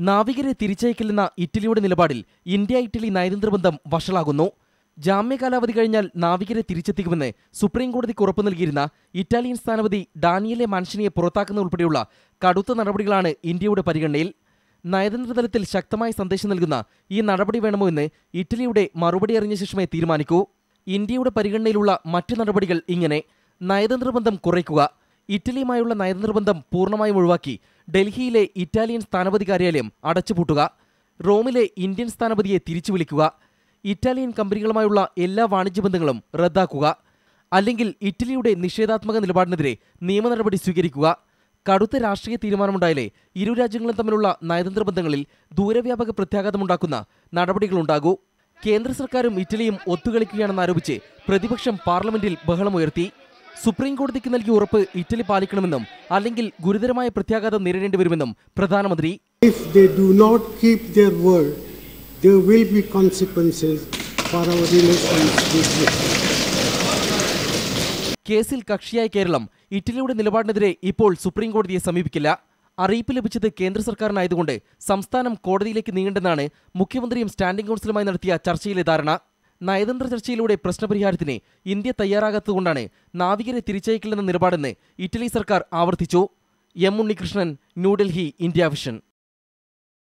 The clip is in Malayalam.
നാവികരെ തിരിച്ചയക്കില്ലെന്ന ഇറ്റലിയുടെ നിലപാടിൽ ഇന്ത്യ ഇറ്റലി നയതന്ത്ര ബന്ധം വഷളാകുന്നു ജാമ്യകാലാവധി കഴിഞ്ഞാൽ നാവികരെ തിരിച്ചെത്തിക്കുമെന്ന് സുപ്രീം കോടതിക്ക് ഉറപ്പു നൽകിയിരുന്ന ഇറ്റാലിയൻ സ്ഥാനപതി ഡാനിയലെ മാൻഷനിയെ പുറത്താക്കുന്ന ഉൾപ്പെടെയുള്ള കടുത്ത നടപടികളാണ് ഇന്ത്യയുടെ പരിഗണനയിൽ. നയതന്ത്ര തലത്തിൽ ശക്തമായ സന്ദേശം നൽകുന്ന ഈ നടപടി വേണമോ എന്ന് ഇറ്റലിയുടെ മറുപടി അറിഞ്ഞ ശേഷമേ തീരുമാനിക്കൂ. ഇന്ത്യയുടെ പരിഗണനയിലുള്ള മറ്റു നടപടികൾ ഇങ്ങനെ. നയതന്ത്ര ബന്ധം കുറയ്ക്കുക. ഇറ്റലിയുമായുള്ള നയതന്ത്ര ബന്ധം പൂർണമായും ഒഴിവാക്കി ഡൽഹിയിലെ ഇറ്റാലിയൻ സ്ഥാനപതി കാര്യാലയം അടച്ചുപൂട്ടുക റോമിലെ ഇന്ത്യൻ സ്ഥാനപതിയെ തിരിച്ചു വിളിക്കുക ഇറ്റാലിയൻ കമ്പനികളുമായുള്ള എല്ലാ വാണിജ്യ ബന്ധങ്ങളും റദ്ദാക്കുക അല്ലെങ്കിൽ ഇറ്റലിയുടെ നിഷേധാത്മക നിലപാടിനെതിരെ നിയമ നടപടി സ്വീകരിക്കുക കടുത്ത രാഷ്ട്രീയ തീരുമാനമുണ്ടായാലേ ഇരു രാജ്യങ്ങളും തമ്മിലുള്ള നയതന്ത്ര ബന്ധങ്ങളിൽ ദൂരവ്യാപക പ്രത്യാഘാതമുണ്ടാക്കുന്ന നടപടികളുണ്ടാകൂ. കേന്ദ്ര സർക്കാരും ഇറ്റലിയും ഒത്തുകളിക്കുകയാണെന്നാരോപിച്ച് പ്രതിപക്ഷം പാർലമെന്റിൽ ബഹളമുയർത്തി സുപ്രീം കോടതിക്ക് നൽകിയ ഉറപ്പ് ഇറ്റലി പാലിക്കണമെന്നും അല്ലെങ്കിൽ ഗുരുതരമായ പ്രത്യാഘാതം നേരിടേണ്ടി വരുമെന്നും പ്രധാനമന്ത്രി If they do not keep their word, there will be consequences for our relations with them. കേസിൽ കക്ഷിയായ കേരളം ഇറ്റലിയുടെ നിലപാടിനെതിരെ ഇപ്പോൾ സുപ്രീം കോടതിയെ സമീപിക്കില്ല അറിയിപ്പ് ലഭിച്ചത് കേന്ദ്ര സർക്കാരിനായതുകൊണ്ട് സംസ്ഥാനം കോടതിയിലേക്ക് നീങ്ങേണ്ടെന്നാണ് മുഖ്യമന്ത്രിയും സ്റ്റാൻഡിംഗ് കൗൺസിലുമായി നടത്തിയ ചർച്ചയിലെ ധാരണ നയതന്ത്ര ചർച്ചയിലൂടെ പ്രശ്നപരിഹാരത്തിന് ഇന്ത്യ തയ്യാറാകാത്തതുകൊണ്ടാണ് നാവികരെ തിരിച്ചയക്കില്ലെന്ന നിലപാടെന്ന് ഇറ്റലി സർക്കാർ ആവർത്തിച്ചു. M Unnikrishnan New Delhi India Vision.